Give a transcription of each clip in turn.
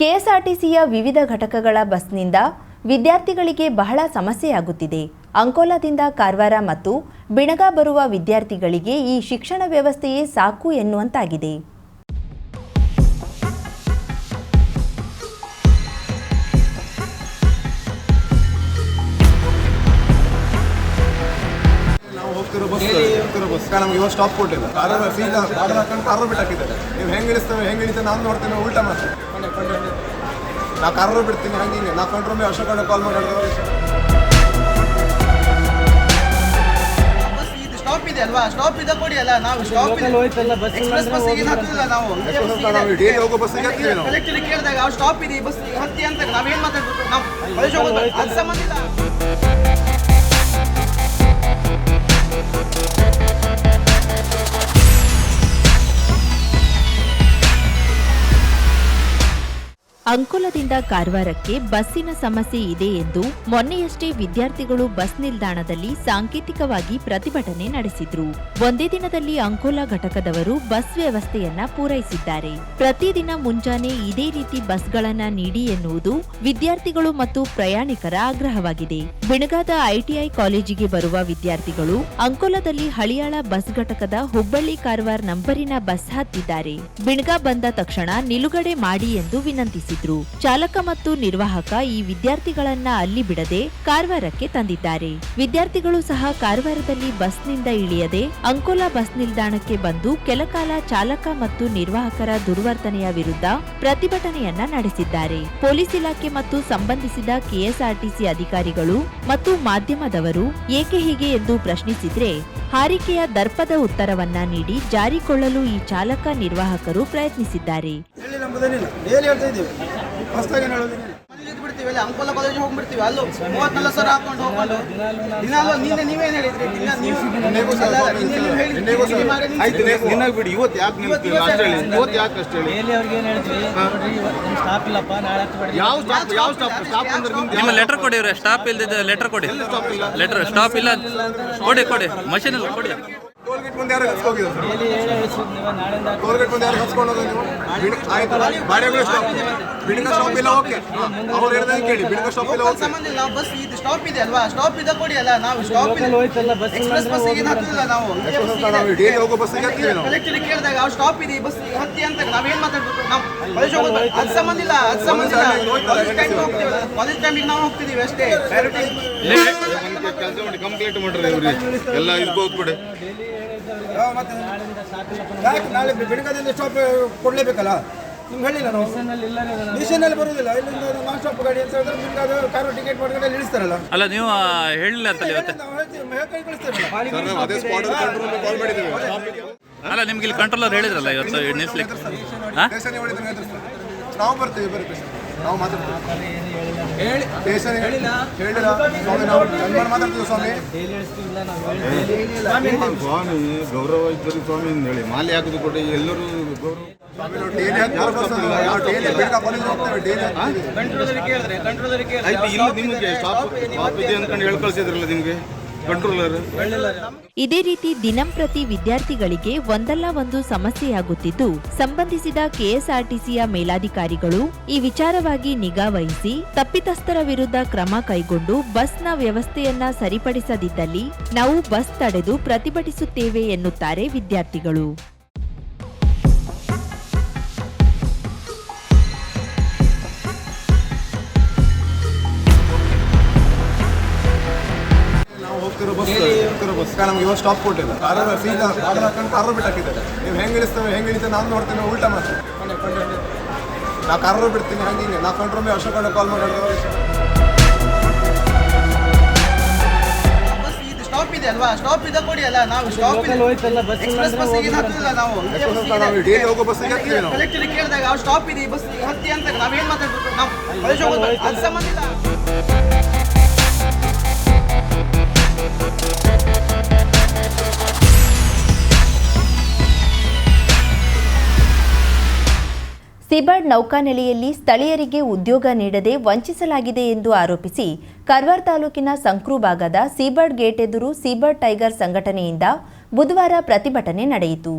ಕೆಎಸ್ಆರ್ಟಿಸಿಯ ವಿವಿಧ ಘಟಕಗಳ ಬಸ್ನಿಂದ ವಿದ್ಯಾರ್ಥಿಗಳಿಗೆ ಬಹಳ ಸಮಸ್ಯೆಯಾಗುತ್ತಿದೆ. ಅಂಕೋಲಾದಿಂದ ಕಾರವಾರ ಮತ್ತು ಬಿಣಗ ಬರುವ ವಿದ್ಯಾರ್ಥಿಗಳಿಗೆ ಈ ಶಿಕ್ಷಣ ವ್ಯವಸ್ಥೆಯೇ ಸಾಕು ಎನ್ನುವಂತಾಗಿದೆ. ಸ್ಟಾಪ್ ಕೊಟ್ಟಿಲ್ಲ. ಕಾರಣ ಸೀದಾ ಕಾರಣ ಹಾಕೊಂಡು ಕಾರು ಬಿಟ್ಟು ನೀವು ಹೆಂಗೆ ಇಳಿಸ್ತೇವೆ ಹೆಂಗೆ ಇಳಿತೇವೆ ನಾನು ನೋಡ್ತೇನೆ ಉಲ್ಟಾ ಮಾತ್ರ ನಾ ಕರ್ರು ಬಿಡ್ತೀನಿ ಹಂಗೆ ಹಿಂಗೆ. ನಾ ಕಂಟ್ರೋಲ್ ಅಶೋಕಣ್ಣ ಕಾಲ್ ಮಾಡೋಣ ಬಸ್ ಇದು ಸ್ಟಾಪ್ ಇದೆ ಅಲ್ವಾ? ಸ್ಟಾಪ್ ಇದೆ ಕೊಡಿ ಅಲ್ಲ ನಾವು ಸ್ಟಾಪ್ ಎಕ್ಸ್ಪ್ರೆಸ್ ಬಸ್ಸಿಗೆ ಹತ್ತುದಿಲ್ಲ ನಾವು. ನಾವು ಡೈಲಿ ಹೋಗೋ ಬಸ್ಸಿಗೆ ಹತ್ತೀವಿ ನಾವು. ಕಲೆಕ್ಟರ್ ಕೇಳಿದಾಗ ಅವ್ರು ಸ್ಟಾಪ್ ಇದೆ ಬಸ್ ಹತ್ತಿ ಅಂತ ನಾವೇನ್ ಮಾತಾಡ್ಬೇಕು? ನಾವು ಅದ್ ಹೋಗೋದು ಅದು ಸಂಬಂಧ ಇಲ್ಲ. ಅಂಕೋಲದಿಂದ ಕಾರವಾರಕ್ಕೆ ಬಸ್ಸಿನ ಸಮಸ್ಯೆ ಇದೆ ಎಂದು ಮೊನ್ನೆಯಷ್ಟೇ ವಿದ್ಯಾರ್ಥಿಗಳು ಬಸ್ ನಿಲ್ದಾಣದಲ್ಲಿ ಸಾಂಕೇತಿಕವಾಗಿ ಪ್ರತಿಭಟನೆ ನಡೆಸಿದ್ರು. ಒಂದೇ ದಿನದಲ್ಲಿ ಅಂಕೋಲಾ ಘಟಕದವರು ಬಸ್ ವ್ಯವಸ್ಥೆಯನ್ನ ಪೂರೈಸಿದ್ದಾರೆ. ಪ್ರತಿದಿನ ಮುಂಜಾನೆ ಇದೇ ರೀತಿ ಬಸ್ಗಳನ್ನ ನೀಡಿ ಎನ್ನುವುದು ವಿದ್ಯಾರ್ಥಿಗಳು ಮತ್ತು ಪ್ರಯಾಣಿಕರ ಆಗ್ರಹವಾಗಿದೆ. ಬಿಣಗಾದ ಐಟಿಐ ಕಾಲೇಜಿಗೆ ಬರುವ ವಿದ್ಯಾರ್ಥಿಗಳು ಅಂಕೋಲದಲ್ಲಿ ಹಳಿಯಾಳ ಬಸ್ ಘಟಕದ ಹುಬ್ಬಳ್ಳಿ ಕಾರವಾರ ನಂಬರಿನ ಬಸ್ ಹತ್ತಿದ್ದಾರೆ. ಬಿಣಗ ಬಂದ ತಕ್ಷಣ ನಿಲುಗಡೆ ಮಾಡಿ ಎಂದು ವಿನಂತಿಸಿದ್ರು. ಚಾಲಕ ಮತ್ತು ನಿರ್ವಾಹಕ ಈ ವಿದ್ಯಾರ್ಥಿಗಳನ್ನ ಅಲ್ಲಿ ಬಿಡದೆ ಕಾರವಾರಕ್ಕೆ ತಂದಿದ್ದಾರೆ. ವಿದ್ಯಾರ್ಥಿಗಳು ಸಹ ಕಾರವಾರದಲ್ಲಿ ಬಸ್ನಿಂದ ಇಳಿಯದೆ ಅಂಕೋಲಾ ಬಸ್ ನಿಲ್ದಾಣಕ್ಕೆ ಬಂದು ಕೆಲಕಾಲ ಚಾಲಕ ಮತ್ತು ನಿರ್ವಾಹಕರ ದುರ್ವರ್ತನೆಯ ವಿರುದ್ಧ ಪ್ರತಿಭಟನೆಯನ್ನ ನಡೆಸಿದ್ದಾರೆ. ಪೊಲೀಸ್ ಇಲಾಖೆ ಮತ್ತು ಸಂಬಂಧಿಸಿದ ಕೆಎಸ್ಆರ್ಟಿಸಿ ಅಧಿಕಾರಿಗಳು ಮತ್ತು ಮಾಧ್ಯಮದವರು ಏಕೆ ಹೀಗೆ ಎಂದು ಪ್ರಶ್ನಿಸಿದ್ರೆ, ಹಾರಿಕೆಯ ದರ್ಪದ ಉತ್ತರವನ್ನ ನೀಡಿ ಜಾರಿಕೊಳ್ಳಲು ಈ ಚಾಲಕ ನಿರ್ವಾಹಕರು ಪ್ರಯತ್ನಿಸಿದ್ದಾರೆ. ಹೊಸ್ದಾಗಿ ಬಿಡ್ತೀವಿ ಅಲ್ಲಿ ಅಂಕೋಲ ಕಾಲೇಜ್ ಹೋಗ್ಬಿಡ್ತೀವಿ ಅಲ್ಲೂ ಮೂವತ್ನಾಲ್ಕು ಸಾವಿರ ಹಾಕೊಂಡು ಹೋಗ್ಕೊಂಡು. ದಿನಾಲು ನೀನೆ ನೀವೇನ್ ಹೇಳಿದ್ರಿ ದಿನ ನೀವು ನಿನ್ನೆಗೂ ಬಿಡಿ ಇವತ್ತು ಯಾಕೆ ನಿಲ್ತೀವಿ ಅಷ್ಟು ಹೇಳಿ. ಇವತ್ತು ಯಾಕೆ ಅಷ್ಟು ಹೇಳಿ? ಡೈಲಿ ಅವ್ರಿಗೆ ಏನು ಹೇಳ್ತೀವಿ ನೋಡ್ರಿ ಇವತ್ತು ಸ್ಟಾಪ್ ಇಲ್ಲಪ್ಪ ನಾಳೆ ಹತ್ತು ಬೇಡ ಯಾವ ಸ್ಟಾಪ್ ಯಾವ ಸ್ಟಾಪ್ ಸ್ಟಾಪ್ ಅಂದ್ರೆ ನಿಮ್ದು ನಿಮ್ಮ ಲೆಟರ್ ಕೊಡಿ ಸ್ಟಾಪ್ ಇಲ್ದಿದ್ದ ಲೆಟರ್ ಕೊಡಿ. ಲೆಟರ್ ಸ್ಟಾಪ್ ಇಲ್ಲ? ಕೊಡಿ ಕೊಡಿ ಮಷೀನ್ ಇಲ್ಲ ಕೊಡಿ. ಟೋಲ್ ಗೇಟ್ ಮುಂದೆ ಯಾರು ಹಚ್ಕೋಗಿದ್ರು ಸರ್ ಟೋಲ್ಗೇಟ್ ನೀವು ಮುಂದೆ ಯಾರು ಹಚ್ಕೊಂಡು ನೀವು ಬಿಡಿ- ಆಯ್ತು ಬಾಡಿಗಳು ಸ್ಟಾಪ್ ಬಿಡಿನ ಸ್ಟಾಪ್ ಇಲ್ಲ ಓಕೆ ಅವ್ರು ಹೇಳ್ದಂಗೆ ಕೇಳಿ ಬಿಡಿನ ಸ್ಟಾಪ್ ಇಲ್ಲ ಓಕೆ ಸಂಬಂಧ ಇಲ್ಲ ಬಸ್ ಇದು ಸ್ಟಾಪ್ ಇದೆ ಅಲ್ವಾ ಸ್ಟಾಪ್ ಇದೆ ಕೊಡಿ ಅಲ್ಲ ನಾವು ಸ್ಟಾಪ್ ಇಲ್ಲ ಹೋಯ್ತಲ್ಲ ಬಸ್ ಎಕ್ಸ್ಪ್ರೆಸ್ ಬಸ್ಸಿಗೆ ಹತ್ತುದಿಲ್ಲ ನಾವು ಇದೇ ನಾವು ಡೈಲಿ ಹೋಗೋ ಬಸ್ ನಾವು ಕಲೆಕ್ಟರ್ ಕೇಳಿದಾಗ ಅವ್ರು ಸ್ಟಾಪ್ ಇದೆ ಬಸ್ ಹತ್ತಿ ಅಂತ ನಾವೇನು ಮಾತಾಡ್ಬೇಕು ನಾವು ಕಾಲೇಜ್ ಹೋಗೋದು ಅದು ಸಂಬಂಧ ಇಲ್ಲ ಅದು ಸಂಬಂಧ ಇಲ್ಲ ಕಾಲೇಜ್ ಟೈಮಿಗೆ ಹೋಗ್ತೀವಿ ಕಾಲೇಜ್ ಟೈಮಿಗೆ ನಾವು ಹೋಗ್ತಿದೀವಿ ಅಷ್ಟೇ ಟೈಮ್ ಕೆಲಸ ಮಾಡಿ ಕಂಪ್ಲೀಟ್ ಮಾಡ್ರಿ ಎಲ್ಲ ಇದು ಹೋಗ್ಬಿಡಿ ಯಾಕೆ ನಾಳೆ ಬೆಳಗಾದಿಂದ ಸ್ಟಾಪ್ ಕೊಡಲೇಬೇಕಲ್ಲ? ನಿಮ್ಗೆ ಹೇಳಿಲ್ಲ ನಾವು? ಮಿಷನಲ್ಲಿ ಬರೋದಿಲ್ಲ. ಇಲ್ಲಿಂದ ನಾನ್ ಸ್ಟಾಪ್ ಗಾಡಿ ಅಂತ ಹೇಳಿದ್ರೆ ನಿಮ್ಗೆ ಅದು ಕಾರು ಟಿಕೆಟ್ ಮಾಡ್ಕೊಂಡು ಅಲ್ಲಿ ಇಳಿಸ್ತಾರಲ್ಲ? ಅಲ್ಲ ನೀವು ಹೇಳಿಲ್ಲ ಅಂತಲ್ಲ ಇವತ್ತು. ನಾವು ಹೇಳ್ತೀವಿ ಹೇಳ್ಕೊಂಡು ಕಳಿಸ್ತಾರಲ್ಲ ಅದೇ ಸ್ಪಾಟ್ ಕಾಲ್ ಮಾಡಿದ್ದೀವಿ. ಅಲ್ಲ ನಿಮ್ಗೆ ಇಲ್ಲಿ ಕಂಟ್ರೋಲರ್ ಹೇಳಿದ್ರಲ್ಲ ಇವತ್ತು ನಿಲ್ಲಿಸ್ಲಿಕ್ಕೆ. ನಾವು ಬರ್ತೀವಿ ಸ್ಟೇಷನ್ ನಾವು ಮಾತಾಡ್ತೀವಿ. ಹೇಳಿಲ್ಲ. ಸ್ವಾಮಿ ನಾವು ಜನ್ಮನ್ ಮಾತಾಡ್ತೀವಿ ಸ್ವಾಮಿ. ಸ್ವಾಮಿ ಗೌರವ ಇದ್ದರು ಸ್ವಾಮಿ ಅಂತ ಹೇಳಿ. ಮಾಲೆ ಹಾಕಿದ್ರು ಕೊಡಿ ಎಲ್ಲರೂ ಗೌರವ ಇಲ್ಲ ನಿಮಗೆ ಸ್ಟಾಪ್ ಇದೆ ಅನ್ಕೊಂಡು ಹೇಳಿ ಕಳ್ಸಿದ್ರಲ್ಲ ನಿಮಗೆ? ಇದೇ ರೀತಿ ದಿನಂಪ್ರತಿ ವಿದ್ಯಾರ್ಥಿಗಳಿಗೆ ಒಂದಲ್ಲ ಒಂದು ಸಮಸ್ಯೆಯಾಗುತ್ತಿದ್ದು, ಸಂಬಂಧಿಸಿದ ಕೆಎಸ್ಆರ್ಟಿಸಿಯ ಮೇಲಾಧಿಕಾರಿಗಳು ಈ ವಿಚಾರವಾಗಿ ನಿಗಾ ವಹಿಸಿ, ತಪ್ಪಿತಸ್ಥರ ವಿರುದ್ಧ ಕ್ರಮ ಕೈಗೊಂಡು ಬಸ್ನ ವ್ಯವಸ್ಥೆಯನ್ನ ಸರಿಪಡಿಸದಿದ್ದಲ್ಲಿ ನಾವು ಬಸ್ ತಡೆದು ಪ್ರತಿಭಟಿಸುತ್ತೇವೆ ಎನ್ನುತ್ತಾರೆ ವಿದ್ಯಾರ್ಥಿಗಳು. ಹೋಗ್ತಿರೋ ಬಸ್ ಹೋಗ್ತಿರೋ ಬಸ್. ನಮ್ಗೆ ಇವಾಗ ಸ್ಟಾಪ್ ಕೊಟ್ಟಿಲ್ಲ. ಕಾರು ಸೀದಾ ಕಾರು ಹಾಕೊಂಡು ಕಾರು ಬಿಟ್ಟು ಹಾಕಿದ್ದಾರೆ ನೀವು ಹೆಂಗೆ ಇಳಿಸ್ತೇವೆ ಹೆಂಗೆ ಇಳಿತೇವೆ ನಾನು ನೋಡ್ತೇನೆ ಉಲ್ಟಾ ಮಾತ್ರ ನಾ ಕಾರು ಬಿಡ್ತೀನಿ ಹಂಗೆ ಹಿಂಗೆ. ನಾ ಕಂಟ್ರೋಲ್ ಅಶೋಕಣ್ಣ ಕಾಲ್ ಮಾಡಿದ್ರು ಬಸ್ ಇದು ಸ್ಟಾಪ್ ಇದೆ ಅಲ್ವಾ? ಸ್ಟಾಪ್ ಇದೆ ಕೊಡಿ ಅಲ್ಲ ನಾವು ಸ್ಟಾಪ್ ಹೋಯ್ತಲ್ಲ ಬಸ್ ಎಕ್ಸ್ಪ್ರೆಸ್ ಬಸ್ಸಿಗೆ ನಾವು ಡೈಲಿ ಹೋಗೋ ಕಲೆಕ್ಟರ್ ಕೇಳಿದಾಗ ಸ್ಟಾಪ್ ಇದೆ ಬಸ್ ಹತ್ತಿ ಅಂತ ನಾವೇನ್ ಮಾತಾಡ್ಬೇಕು? ನಾವು ಕಾಲೇಜ್ ಹೋಗೋದು ಅದು ಸಂಬಂಧ ಇಲ್ಲ. ಸಿಬರ್ಡ್ ನೌಕಾನೆಲೆಯಲ್ಲಿ ಸ್ಥಳೀಯರಿಗೆ ಉದ್ಯೋಗ ನೀಡದೆ ವಂಚಿಸಲಾಗಿದೆ ಎಂದು ಆರೋಪಿಸಿ ಕರ್ವಾರ್ ತಾಲೂಕಿನ ಸಂಕ್ರೂಭಾಗದ ಸೀಬರ್ಡ್ ಗೇಟ್ ಎದುರು ಸೀಬರ್ಡ್ ಟೈಗರ್ ಸಂಘಟನೆಯಿಂದ ಬುಧವಾರ ಪ್ರತಿಭಟನೆ ನಡೆಯಿತು.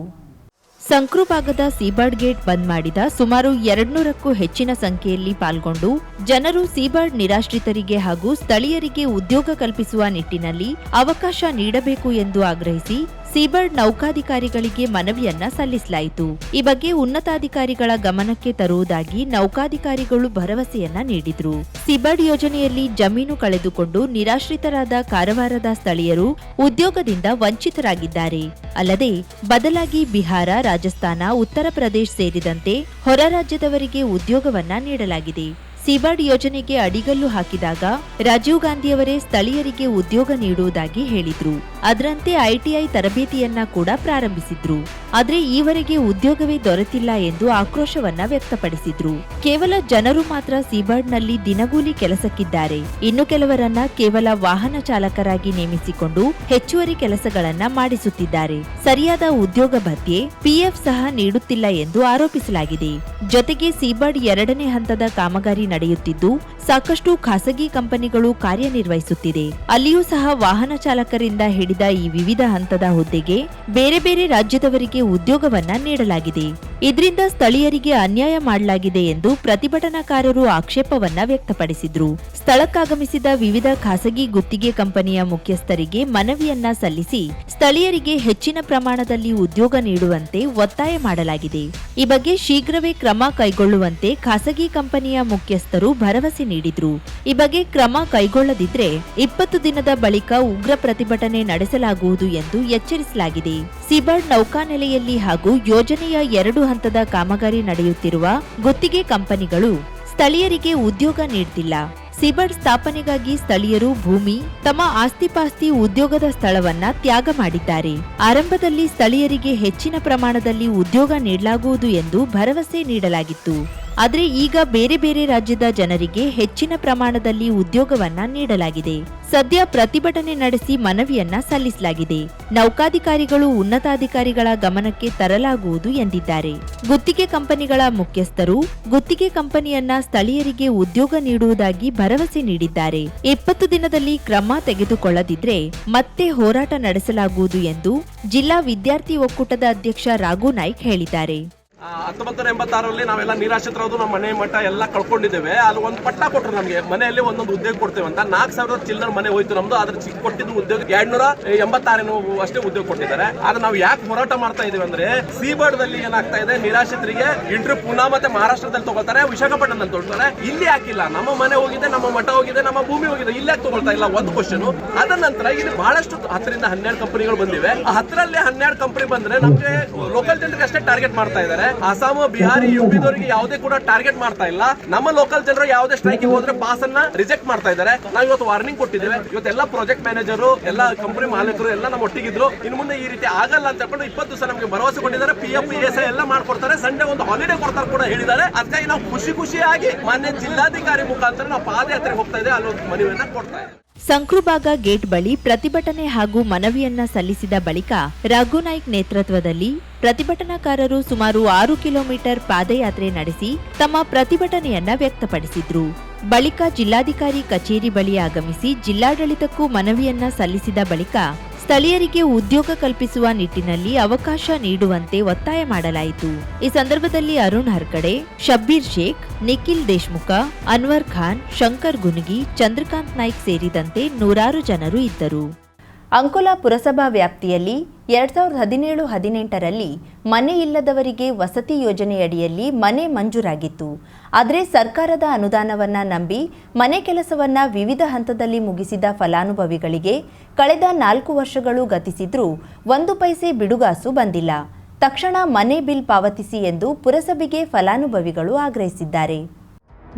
ಸಂಕ್ರು ಭಾಗದ ಸೀಬರ್ಡ್ ಗೇಟ್ ಬಂದ್ ಮಾಡಿದ ಸುಮಾರು ಎರಡ್ನೂರಕ್ಕೂ ಹೆಚ್ಚಿನ ಸಂಖ್ಯೆಯಲ್ಲಿ ಪಾಲ್ಗೊಂಡು ಜನರು ಸೀಬರ್ಡ್ ನಿರಾಶ್ರಿತರಿಗೆ ಹಾಗೂ ಸ್ಥಳೀಯರಿಗೆ ಉದ್ಯೋಗ ಕಲ್ಪಿಸುವ ನಿಟ್ಟಿನಲ್ಲಿ ಅವಕಾಶ ನೀಡಬೇಕು ಎಂದು ಆಗ್ರಹಿಸಿ ಸೀಬರ್ಡ್ ನೌಕಾಧಿಕಾರಿಗಳಿಗೆ ಮನವಿಯನ್ನ ಸಲ್ಲಿಸಲಾಯಿತು. ಈ ಬಗ್ಗೆ ಉನ್ನತಾಧಿಕಾರಿಗಳ ಗಮನಕ್ಕೆ ತರುವುದಾಗಿ ನೌಕಾಧಿಕಾರಿಗಳು ಭರವಸೆಯನ್ನ ನೀಡಿದ್ರು. ಸಿಬರ್ಡ್ ಯೋಜನೆಯಲ್ಲಿ ಜಮೀನು ಕಳೆದುಕೊಂಡು ನಿರಾಶ್ರಿತರಾದ ಕಾರವಾರದ ಸ್ಥಳೀಯರು ಉದ್ಯೋಗದಿಂದ ವಂಚಿತರಾಗಿದ್ದಾರೆ. ಅಲ್ಲದೆ, ಬದಲಾಗಿ ಬಿಹಾರ, ರಾಜಸ್ಥಾನ, ಉತ್ತರ ಪ್ರದೇಶ ಸೇರಿದಂತೆ ಹೊರ ರಾಜ್ಯದವರಿಗೆ ಉದ್ಯೋಗವನ್ನ ನೀಡಲಾಗಿದೆ. ಸಿಬರ್ಡ್ ಯೋಜನೆಗೆ ಅಡಿಗಲ್ಲು ಹಾಕಿದಾಗ ರಾಜೀವ್ ಗಾಂಧಿಯವರೇ ಸ್ಥಳೀಯರಿಗೆ ಉದ್ಯೋಗ ನೀಡುವುದಾಗಿ ಹೇಳಿದ್ರು. ಅದರಂತೆ ಐಟಿಐ ತರಬೇತಿಯನ್ನ ಕೂಡ ಪ್ರಾರಂಭಿಸಿದ್ರು. ಆದ್ರೆ ಈವರೆಗೆ ಉದ್ಯೋಗವೇ ದೊರೆತಿಲ್ಲ ಎಂದು ಆಕ್ರೋಶವನ್ನ ವ್ಯಕ್ತಪಡಿಸಿದ್ರು. ಕೇವಲ ಜನರು ಮಾತ್ರ ಸಿಬಾಡ್ನಲ್ಲಿ ದಿನಗೂಲಿ ಕೆಲಸಕ್ಕಿದ್ದಾರೆ. ಇನ್ನು ಕೆಲವರನ್ನ ಕೇವಲ ವಾಹನ ಚಾಲಕರಾಗಿ ನೇಮಿಸಿಕೊಂಡು ಹೆಚ್ಚುವರಿ ಕೆಲಸಗಳನ್ನ ಮಾಡಿಸುತ್ತಿದ್ದಾರೆ. ಸರಿಯಾದ ಉದ್ಯೋಗ ಭತ್ಯೆ, ಪಿಎಫ್ ಸಹ ನೀಡುತ್ತಿಲ್ಲ ಎಂದು ಆರೋಪಿಸಲಾಗಿದೆ. ಜೊತೆಗೆ ಸಿಬಾಡ್ ಎರಡನೇ ಹಂತದ ಕಾಮಗಾರಿ ನಡೆಯುತ್ತಿದ್ದು ಸಾಕಷ್ಟು ಖಾಸಗಿ ಕಂಪನಿಗಳು ಕಾರ್ಯನಿರ್ವಹಿಸುತ್ತಿದೆ. ಅಲ್ಲಿಯೂ ಸಹ ವಾಹನ ಚಾಲಕರಿಂದ ಹಿಡಿದ ಈ ವಿವಿಧ ಹಂತದ ಹುದ್ದೆಗೆ ಬೇರೆ ಬೇರೆ ರಾಜ್ಯದವರಿಗೆ ಉದ್ಯೋಗವನ್ನ ನೀಡಲಾಗಿದೆ. ಇದರಿಂದ ಸ್ಥಳೀಯರಿಗೆ ಅನ್ಯಾಯ ಮಾಡಲಾಗಿದೆ ಎಂದು ಪ್ರತಿಭಟನಾಕಾರರು ಆಕ್ಷೇಪವನ್ನ ವ್ಯಕ್ತಪಡಿಸಿದ್ರು. ಸ್ಥಳಕ್ಕಾಗಮಿಸಿದ ವಿವಿಧ ಖಾಸಗಿ ಗುತ್ತಿಗೆ ಕಂಪನಿಯ ಮುಖ್ಯಸ್ಥರಿಗೆ ಮನವಿಯನ್ನ ಸಲ್ಲಿಸಿ ಸ್ಥಳೀಯರಿಗೆ ಹೆಚ್ಚಿನ ಪ್ರಮಾಣದಲ್ಲಿ ಉದ್ಯೋಗ ನೀಡುವಂತೆ ಒತ್ತಾಯ ಮಾಡಲಾಗಿದೆ. ಈ ಬಗ್ಗೆ ಶೀಘ್ರವೇ ಕ್ರಮ ಕೈಗೊಳ್ಳುವಂತೆ ಖಾಸಗಿ ಕಂಪನಿಯ ಮುಖ್ಯಸ್ಥರು ಭರವಸೆ ನೀಡಿದ್ರು. ಈ ಬಗ್ಗೆ ಕ್ರಮ ಕೈಗೊಳ್ಳದಿದ್ರೆ ಇಪ್ಪತ್ತು ದಿನದ ಬಳಿಕ ಉಗ್ರ ಪ್ರತಿಭಟನೆ ನಡೆಸಲಾಗುವುದು ಎಂದು ಎಚ್ಚರಿಸಲಾಗಿದೆ. ಸಿಬರ್ಡ್ ನೌಕಾನೆಲೆಯಲ್ಲಿ ಹಾಗೂ ಯೋಜನೆಯ ಎರಡು ಹಂತದ ಕಾಮಗಾರಿ ನಡೆಯುತ್ತಿರುವ ಗುತ್ತಿಗೆ ಕಂಪನಿಗಳು ಸ್ಥಳೀಯರಿಗೆ ಉದ್ಯೋಗ ನೀಡ್ತಿಲ್ಲ. ಸಿಬರ್ಡ್ ಸ್ಥಾಪನೆಗಾಗಿ ಸ್ಥಳೀಯರು ಭೂಮಿ, ತಮ್ಮ ಆಸ್ತಿಪಾಸ್ತಿ ಉದ್ಯೋಗದ ಸ್ಥಳವನ್ನ ತ್ಯಾಗ ಮಾಡಿದ್ದಾರೆ. ಆರಂಭದಲ್ಲಿ ಸ್ಥಳೀಯರಿಗೆ ಹೆಚ್ಚಿನ ಪ್ರಮಾಣದಲ್ಲಿ ಉದ್ಯೋಗ ನೀಡಲಾಗುವುದು ಎಂದು ಭರವಸೆ ನೀಡಲಾಗಿತ್ತು. ಆದರೆ ಈಗ ಬೇರೆ ಬೇರೆ ರಾಜ್ಯದ ಜನರಿಗೆ ಹೆಚ್ಚಿನ ಪ್ರಮಾಣದಲ್ಲಿ ಉದ್ಯೋಗವನ್ನ ನೀಡಲಾಗಿದೆ. ಸದ್ಯ ಪ್ರತಿಭಟನೆ ನಡೆಸಿ ಮನವಿಯನ್ನ ಸಲ್ಲಿಸಲಾಗಿದೆ. ನೌಕಾಧಿಕಾರಿಗಳು ಉನ್ನತಾಧಿಕಾರಿಗಳ ಗಮನಕ್ಕೆ ತರಲಾಗುವುದು ಎಂದಿದ್ದಾರೆ. ಗುತ್ತಿಗೆ ಕಂಪನಿಗಳ ಮುಖ್ಯಸ್ಥರು ಗುತ್ತಿಗೆ ಕಂಪನಿಯನ್ನ ಸ್ಥಳೀಯರಿಗೆ ಉದ್ಯೋಗ ನೀಡುವುದಾಗಿ ಭರವಸೆ ನೀಡಿದ್ದಾರೆ. ಇಪ್ಪತ್ತು ದಿನದಲ್ಲಿ ಕ್ರಮ ತೆಗೆದುಕೊಳ್ಳದಿದ್ರೆ ಮತ್ತೆ ಹೋರಾಟ ನಡೆಸಲಾಗುವುದು ಎಂದು ಜಿಲ್ಲಾ ವಿದ್ಯಾರ್ಥಿ ಒಕ್ಕೂಟದ ಅಧ್ಯಕ್ಷ ರಾಘು ನಾಯ್ಕ್ ಹೇಳಿದ್ದಾರೆ. ಹತ್ತೊಂಬತ್ತು ನೂರ ಎಂಬತ್ತಾರರಲ್ಲಿ ನಾವೆಲ್ಲ ನಿರಾಶ್ರಿತರಾದ್ರು ನಮ್ಮ ಮನೆ ಮಠ ಎಲ್ಲ ಕಳ್ಕೊಂಡಿದ್ದೇವೆ. ಅಲ್ಲಿ ಒಂದು ಪಟ್ಟ ಕೊಟ್ಟರು ನಮಗೆ. ಮನೆಯಲ್ಲಿ ಒಂದೊಂದು ಉದ್ಯೋಗ ಕೊಡ್ತೇವೆ ಅಂತ. ನಾಲ್ಕು ಸಾವಿರ ಚಿಲ್ಲರ್ ಮನೆ ಹೋಯ್ತು ನಮ್ದು. ಅದ್ರ ಚಿಕ್ಕ ಕೊಟ್ಟಿದ್ದು ಉದ್ಯೋಗ ಎರಡ್ನೂರ ಎಂಬತ್ತಾರೇನು ಅಷ್ಟೇ ಉದ್ಯೋಗ ಕೊಟ್ಟಿದ್ದಾರೆ. ಆದ್ರೆ ನಾವು ಯಾಕೆ ಹೋರಾಟ ಮಾಡ್ತಾ ಇದೀವಿ ಅಂದ್ರೆ ಸೀಬರ್ಡ್ ದಲ್ಲಿ ಏನಾಗ್ತಾ ಇದೆ, ನಿರಾಶ್ರಿತರಿಗೆ ಇಂಟರ್ವ್ಯೂ ಪುನಾ ಮತ್ತೆ ಮಹಾರಾಷ್ಟ್ರದಲ್ಲಿ ತಗೊಳ್ತಾರೆ, ವಿಶಾಖಪಟ್ಟಣದಲ್ಲಿ ತಗೊಳ್ತಾರೆ. ಇಲ್ಲಿ ಹಾಕಿಲ್ಲ ನಮ್ಮ ಮನೆ ಹೋಗಿದೆ, ನಮ್ಮ ಮಠ ಹೋಗಿದೆ, ನಮ್ಮ ಭೂಮಿ ಹೋಗಿದೆ, ಇಲ್ಲಿ ತಗೊಳ್ತಾ ಇಲ್ಲ. ಒಂದು ಕ್ವಶನ್ ಅದ ನಂತರ ಇಲ್ಲಿ ಬಹಳಷ್ಟು ಹತ್ತರಿಂದ ಹನ್ನೆರಡು ಕಂಪನಿಗಳು ಬಂದಿವೆ. ಹತ್ತರಲ್ಲಿ ಹನ್ನೆರಡು ಕಂಪನಿ ಬಂದ್ರೆ ನಮಗೆ ಲೋಕಲ್ ಜನರಿಗೆ ಅಷ್ಟೇ ಟಾರ್ಗೆಟ್ ಮಾಡ್ತಾ ಇದ್ದಾರೆ. ಅಸ್ಸಾಂ ಬಿಹಾರಿ ಯುಪಿದವರಿಗೆ ಯಾವುದೇ ಕೂಡ ಟಾರ್ಗೆಟ್ ಮಾಡ್ತಾ ಇಲ್ಲ. ನಮ್ಮ ಲೋಕಲ್ ಜನರು ಯಾವುದೇ ಸ್ಟ್ರೈಕ್ ಹೋದ್ರೆ ಪಾಸ್ ಅನ್ನ ರಿಜೆಕ್ಟ್ ಮಾಡ್ತಾ ಇದ್ದಾರೆ. ನಾವು ಇವತ್ತು ವಾರ್ನಿಂಗ್ ಕೊಟ್ಟಿದ್ದೇವೆ. ಇವತ್ತೆಲ್ಲ ಪ್ರಾಜೆಕ್ಟ್ ಮ್ಯಾನೇಜರ್ ಎಲ್ಲ ಕಂಪನಿ ಮಾಲೀಕರು, ಎಲ್ಲ ನಮ್ಮ ಒಟ್ಟಿಗಿದ್ರು. ಇನ್ನು ಮುಂದೆ ಈ ರೀತಿ ಆಗಲ್ಲ ಅಂತ ಹೇಳ್ಕೊಂಡು ಇಪ್ಪತ್ತು ದಿವಸ ನಮಗೆ ಭರವಸೆ ಕೊಟ್ಟಿದ್ದಾರೆ. ಪಿ ಎಫ್ ಎಸ್ ಎಲ್ಲ ಮಾಡ್ಕೊಡ್ತಾರೆ. ಸಂಡೆ ಒಂದು ಹಾಲಿಡೇ ಕೊಡ್ತಾರೆ ಕೂಡ ಹೇಳಿದ್ದಾರೆ. ಅದಕ್ಕಾಗಿ ನಾವು ಖುಷಿ ಖುಷಿಯಾಗಿ ಮಾನ್ಯ ಜಿಲ್ಲಾಧಿಕಾರಿ ಮುಖಾಂತರ ನಾವು ಪಾದಯಾತ್ರೆಗೆ ಹೋಗ್ತಾ ಇದ್ದೇವೆ. ಅಲ್ಲೊಂದು ಮನವಿಯನ್ನ ಕೊಡ್ತಾ ಇದ್ದೇವೆ. ಸಂಕ್ರುಬಾಗ ಗೇಟ್ ಬಳಿ ಪ್ರತಿಭಟನೆ ಹಾಗೂ ಮನವಿಯನ್ನ ಸಲ್ಲಿಸಿದ ಬಳಿಕ ರಘುನಾಯ್ಕ್ ನೇತೃತ್ವದಲ್ಲಿ ಪ್ರತಿಭಟನಾಕಾರರು ಸುಮಾರು ಆರು ಕಿಲೋಮೀಟರ್ ಪಾದಯಾತ್ರೆ ನಡೆಸಿ ತಮ್ಮ ಪ್ರತಿಭಟನೆಯನ್ನ ವ್ಯಕ್ತಪಡಿಸಿದ್ರು. ಬಳಿಕ ಜಿಲ್ಲಾಧಿಕಾರಿ ಕಚೇರಿ ಬಳಿ ಆಗಮಿಸಿ ಜಿಲ್ಲಾಡಳಿತಕ್ಕೂ ಮನವಿಯನ್ನ ಸಲ್ಲಿಸಿದ ಬಳಿಕ ಸ್ಥಳೀಯರಿಗೆ ಉದ್ಯೋಗ ಕಲ್ಪಿಸುವ ನಿಟ್ಟಿನಲ್ಲಿ ಅವಕಾಶ ನೀಡುವಂತೆ ಒತ್ತಾಯ ಮಾಡಲಾಯಿತು. ಈ ಸಂದರ್ಭದಲ್ಲಿ ಅರುಣ್ ಹರ್ಕಡೆ, ಶಬ್ಬೀರ್ ಶೇಖ್, ನಿಖಿಲ್ ದೇಶ್ಮುಖ, ಅನ್ವರ್ ಖಾನ್, ಶಂಕರ್ ಗುನ್ಗಿ, ಚಂದ್ರಕಾಂತ್ ನಾಯ್ಕ್ ಸೇರಿದಂತೆ ನೂರಾರು ಜನರು ಇದ್ದರು. ಅಂಕೋಲಾ ಪುರಸಭಾ ವ್ಯಾಪ್ತಿಯಲ್ಲಿ ಎರಡ್ ಸಾವಿರದ ಹದಿನೇಳು, ಹದಿನೆಂಟರಲ್ಲಿ ಮನೆ ಇಲ್ಲದವರಿಗೆ ವಸತಿ ಯೋಜನೆಯಡಿಯಲ್ಲಿ ಮನೆ ಮಂಜೂರಾಗಿತ್ತು. ಆದರೆ ಸರ್ಕಾರದ ಅನುದಾನವನ್ನ ನಂಬಿ ಮನೆ ಕೆಲಸವನ್ನ ವಿವಿಧ ಹಂತದಲ್ಲಿ ಮುಗಿಸಿದ ಫಲಾನುಭವಿಗಳಿಗೆ ಕಳೆದ ನಾಲ್ಕು ವರ್ಷಗಳು ಗತಿಸಿದ್ರೂ ಒಂದು ಪೈಸೆ ಬಿಡುಗಾಸು ಬಂದಿಲ್ಲ. ತಕ್ಷಣ ಮನೆ ಬಿಲ್ ಪಾವತಿಸಿ ಎಂದು ಪುರಸಭೆಗೆ ಫಲಾನುಭವಿಗಳು ಆಗ್ರಹಿಸಿದ್ದಾರೆ.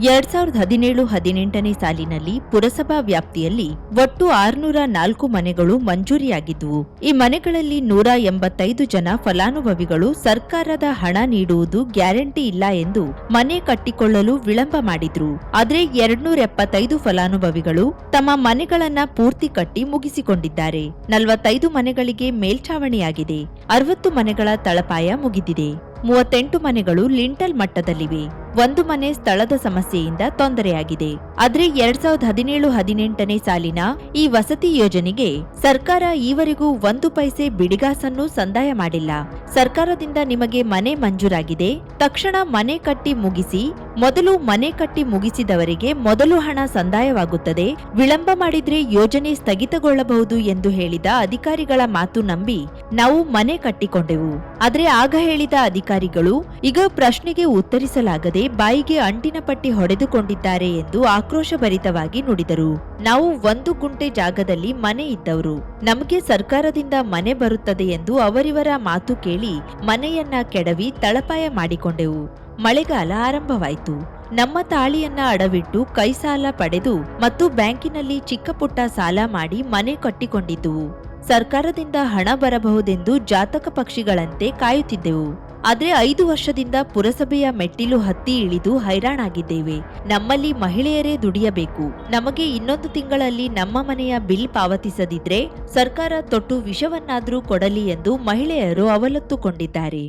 ಎರಡ್ ಸಾವಿರದ ಹದಿನೇಳು ಹದಿನೆಂಟನೇ ಸಾಲಿನಲ್ಲಿ ಪುರಸಭಾ ವ್ಯಾಪ್ತಿಯಲ್ಲಿ ಒಟ್ಟು ಆರುನೂರ ನಾಲ್ಕು ಮನೆಗಳು ಮಂಜೂರಿಯಾಗಿದ್ವು. ಈ ಮನೆಗಳಲ್ಲಿ ನೂರ ಎಂಬತ್ತೈದು ಜನ ಫಲಾನುಭವಿಗಳು ಸರ್ಕಾರದ ಹಣ ನೀಡುವುದು ಗ್ಯಾರಂಟಿ ಇಲ್ಲ ಎಂದು ಮನೆ ಕಟ್ಟಿಕೊಳ್ಳಲು ವಿಳಂಬ ಮಾಡಿದ್ರು. ಆದರೆ ಎರಡ್ನೂರ ಎಪ್ಪತ್ತೈದು ಫಲಾನುಭವಿಗಳು ತಮ್ಮ ಮನೆಗಳನ್ನ ಪೂರ್ತಿ ಕಟ್ಟಿ ಮುಗಿಸಿಕೊಂಡಿದ್ದಾರೆ. ನಲವತ್ತೈದು ಮನೆಗಳಿಗೆ ಮೇಲ್ಛಾವಣಿಯಾಗಿದೆ. ಅರವತ್ತು ಮನೆಗಳ ತಳಪಾಯ ಮುಗಿದಿದೆ. ಮೂವತ್ತೆಂಟು ಮನೆಗಳು ಲಿಂಟಲ್ ಮಟ್ಟದಲ್ಲಿವೆ. ಒಂದು ಮನೆ ಸ್ಥಳದ ಸಮಸ್ಯೆಯಿಂದ ತೊಂದರೆಯಾಗಿದೆ. ಆದರೆ ಎರಡ್ ಸಾವಿರದ ಹದಿನೇಳು, ಹದಿನೆಂಟನೇ ಸಾಲಿನ ಈ ವಸತಿ ಯೋಜನೆಗೆ ಸರ್ಕಾರ ಈವರೆಗೂ ಒಂದು ಪೈಸೆ ಬಿಡಿಗಾಸನ್ನು ಸಂದಾಯ ಮಾಡಿಲ್ಲ. ಸರ್ಕಾರದಿಂದ ನಿಮಗೆ ಮನೆ ಮಂಜೂರಾಗಿದೆ. ತಕ್ಷಣ ಮನೆ ಕಟ್ಟಿ ಮುಗಿಸಿ ಮೊದಲು ಮನೆ ಕಟ್ಟಿ ಮುಗಿಸಿದವರಿಗೆ ಮೊದಲು ಹಣ ಸಂದಾಯವಾಗುತ್ತದೆ. ವಿಳಂಬ ಮಾಡಿದ್ರೆ ಯೋಜನೆ ಸ್ಥಗಿತಗೊಳ್ಳಬಹುದು ಎಂದು ಹೇಳಿದ ಅಧಿಕಾರಿಗಳ ಮಾತು ನಂಬಿ ನಾವು ಮನೆ ಕಟ್ಟಿಕೊಂಡೆವು. ಆದರೆ ಆಗ ಹೇಳಿದ ಅಧಿಕಾರಿಗಳು, ಈಗ ಪ್ರಶ್ನೆಗೆ ಉತ್ತರಿಸಲಾಗದೆ ಬಾಯಿಗೆ ಅಂಟಿನ ಪಟ್ಟಿ ಹೊಡೆದುಕೊಂಡಿದ್ದಾರೆ ಎಂದು ಆಕ್ರೋಶಭರಿತವಾಗಿ ನುಡಿದರು. ನಾವು ಒಂದು ಗುಂಟೆ ಜಾಗದಲ್ಲಿ ಮನೆ ಇದ್ದವರು. ನಮಗೆ ಸರ್ಕಾರದಿಂದ ಮನೆ ಬರುತ್ತದೆ ಎಂದು ಅವರಿವರ ಮಾತು ಕೇಳಿ ಮನೆಯನ್ನ ಕೆಡವಿ ತಳಪಾಯ ಮಾಡಿಕೊಂಡೆವು. ಮಳೆಗಾಲ ಆರಂಭವಾಯಿತು. ನಮ್ಮ ತಾಳಿಯನ್ನ ಅಡವಿಟ್ಟು ಕೈ ಸಾಲ ಪಡೆದು ಮತ್ತು ಬ್ಯಾಂಕಿನಲ್ಲಿ ಚಿಕ್ಕ ಪುಟ್ಟ ಸಾಲ ಮಾಡಿ ಮನೆ ಕಟ್ಟಿಕೊಂಡಿದ್ದುವು ಸರ್ಕಾರದಿಂದ ಹಣ ಬರಬಹುದೆಂದು ಜಾತಕ ಪಕ್ಷಿಗಳಂತೆ ಕಾಯುತ್ತಿದ್ದೆವು. ಆದ್ರೆ ಐದು ವರ್ಷದಿಂದ ಪುರಸಭೆಯ ಮೆಟ್ಟಿಲು ಹತ್ತಿ ಇಳಿದು ಹೈರಾಣಾಗಿದ್ದೇವೆ. ನಮ್ಮಲ್ಲಿ ಮಹಿಳೆಯರೇ ದುಡಿಯಬೇಕು. ನಮಗೆ ಇನ್ನೊಂದು ತಿಂಗಳಲ್ಲಿ ನಮ್ಮ ಮನೆಯ ಬಿಲ್ ಪಾವತಿಸದಿದ್ರೆ ಸರ್ಕಾರ ತೊಟ್ಟು ವಿಷವನ್ನಾದರೂ ಕೊಡಲಿ ಎಂದು ಮಹಿಳೆಯರು ಅವಲತ್ತುಕೊಂಡಿದ್ದಾರೆ.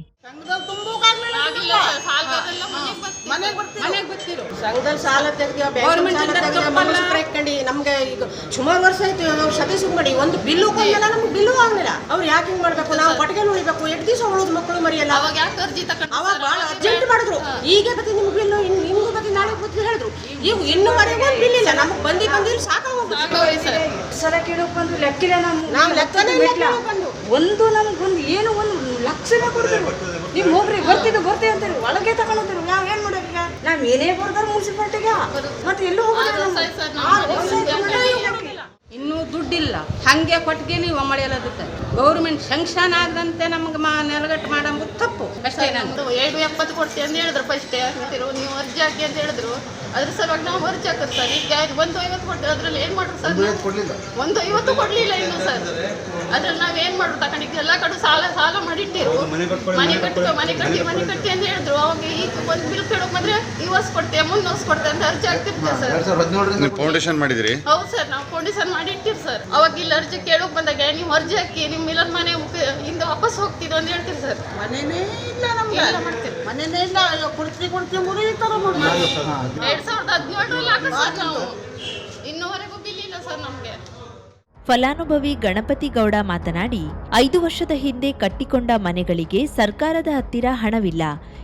ಮನೆಗೆ ಬರ್ತಿರೋ. ಸಂಘದಲ್ಲಿ ಸಾಲ ತೆಗ್ದು ಹಾಕೊಂಡು ನಮ್ಗೆ ಈಗ ಸುಮಾರು ವರ್ಷ ಆಯ್ತು ನಾವು ಸದಸ್ಯ ಮಾಡಿ. ಒಂದು ಬಿಲ್ಲು ಕೊಯ್ಯಲ್ಲ ನಮ್ಗೆ ಬಿಲ್ಲು ಆಗಲಿಲ್ಲ. ಅವ್ರು ಯಾಕೆ ಹಿಂಗ್ ಮಾಡ್ಬೇಕು? ನಾವು ಕೊಟ್ಟಿಗೆ ಉಳಿಬೇಕು. ಎಷ್ಟು ದಿವಸ ಉಳಿದ ಮಕ್ಕಳು ಮರಿಯಲ್ಲ? ಅವಾಗ ಯಾಕೆ ಅರ್ಜಿ ತಗೊಂಡು ಅವಾಗ ಭಾಳ ಅರ್ಜೆಂಟ್ ಮಾಡಿದ್ರು. ಈಗ ಬತ್ತಿ ನಿಮ್ಗೆ ಬಿಲ್ಲು ಇನ್ನು ನಿಮ್ಗೂ ಬತ್ತಿ ನಾಳೆ ಬತ್ತಿ ಹೇಳಿದ್ರು. ಈಗ ಇನ್ನೂವರೆಗೂ ಒಂದು ಬಿಲ್ ಇಲ್ಲ. ನಮ್ಗೆ ಬಂದಿ ಬಂದಿಲ್ಲ ಸಾಕಾಗೋಗ್ಬಿಟ್ಟು ಸರ್. ಸರ ಕೇಳೋಕ್ ಬಂದು ಲೆಕ್ಕಿಲ್ಲ ನಮ್ಮ ನಾವು ಲೆಕ್ಕನೇ ಬಂದು. ಒಂದು ನಮ್ಗೆ ಒಂದು ಏನು ಒಂದು ಲಕ್ಷನೇ ಕೊಡ್ಬೇಕು ನೀವು ಹೋಗ್ರಿ ಬರ್ತಿದ್ದು ಬರ್ತೀವಿ ಅಂತೀರಿ. ಒಳಗೆ ತಗೊಂಡ್ರು ನಾವ್ ಏನ್ ಮುನ್ಸಿಪಾಲ್ಟಿಗೆ? ಮತ್ತೆ ಎಲ್ಲೂ ಹೋಗೋದಿಲ್ಲ. ಇನ್ನೂ ದುಡ್ಡಿಲ್ಲ. ಹಂಗೆ ಕೊಟ್ಟಿಗೆ ನೀವು ಮಳೆಯಲ್ಲದಕ್ಕೆ ಗೌರ್ಮೆಂಟ್ ಶಂಕ್ಷನ್ ಆಗದಂತೆ ನಮ್ಗೆ ಮಾ ನೆಲಗಟ್ಟು ಮಾಡೋದು ತಪ್ಪು. ಅಷ್ಟೇ ನಾನು. ನಮ್ದು ಏಳು ಎಪ್ಪತ್ತು ಕೊಡ್ತೀವಿ ಅಂತ ಹೇಳಿದ್ರು ಫಸ್ಟ್ ಅಂತಿರು ನೀವು ಅರ್ಜಿ ಹಾಕಿ ಅಂತ ಹೇಳಿದ್ರು. ಅದ್ರ ಸಲುವಾಗಿ ನಾವು ಅರ್ಜಿ ಹಾಕೋದು ಸರ್. ಈಗ ಒಂದು ಐವತ್ತು ಕೊಡ್ತೀವಿ ಅದ್ರಲ್ಲಿ ಏನು ಮಾಡೋದು ಸರ್? ಒಂದು ಐವತ್ತು ಕೊಡ್ಲಿಲ್ಲ. ಇನ್ನು ಸರ್. ಅದ್ರಲ್ಲಿ ನಾವ್ ಏನ್ ಮಾಡೋದು? ತಗೊಂಡಿದ್ದು ಎಲ್ಲ ಕಡೆ ಸಾಲ ಸಾಲ ಮಾಡಿಟ್ಟಿರು. ಮನೆ ಕಟ್ಟಿ ಮನೆ ಕಟ್ಟಿ ಮನೆ ಕಟ್ಟಿ ಅಂತ ಹೇಳಿದ್ರು. ಅವಾಗ ಈಗ ಒಂದು ಬಿಲ್ ಕೇಳೋಕ್ ಬಂದ್ರೆ ಈ ವರ್ಷ ಕೊಡ್ತೇವೆ ಮುಂದೆ ವರ್ಷ ಕೊಡ್ತೇವೆ ಅಂತ ಅರ್ಜಿ ಹಾಕ್ತಿರ್ತೀವಿ ಸರ್. ಎರಡ್ ಫೌಂಡೇಶನ್ ಮಾಡಿದಿರಿ? ಹೌದು ಸರ್ ನಾವು ಫೌಂಡೇಶನ್ ಮಾಡಿ ಇಟ್ಟಿರಿ ಸರ್. ಅವಾಗ ಇಲ್ಲಿ ಅರ್ಜಿ ಕೇಳೋಕ್ ಬಂದಾಗ ನೀವು ಅರ್ಜಿ ಹಾಕಿ ನಿಮ್ಮ ಮಿಲನ್ ಮನೆ ಹಿಂದೆ ವಾಪಸ್ ಹೋಗ್ತಿದ್ವಿ ಅಂತ ಹೇಳ್ತೀರಿ ಸರ್. ಮನೆನೇ ಇಲ್ಲ ನಮ್ಗೆ. ಎಲ್ಲ ಮನೆನೇ ಇಲ್ಲ. ಕುಡ್ತಿ ಕುಡ್ತಿ ಮುರಿ ಈ ಥರ ಮಾಡ್ತಾರೆ ಎರಡ್ ಸಾವಿರದ ಹದಿನೇಳರಲ್ಲಿ ಹಾಕಿ ಸರ್ ನಾವು ಇನ್ನೂವರೆಗೂ ಬಿಲ್ ಇಲ್ಲ ಸರ್ ನಮ್ಗೆ ಫಲಾನುಭವಿ ಗಣಪತಿ ಗೌಡ ಮಾತನಾಡಿ, ಐದು ವರ್ಷದ ಹಿಂದೆ ಕಟ್ಟಿಕೊಂಡ ಮನೆಗಳಿಗೆ ಸರ್ಕಾರದ ಹತ್ತಿರ ಹಣವಿಲ್ಲ.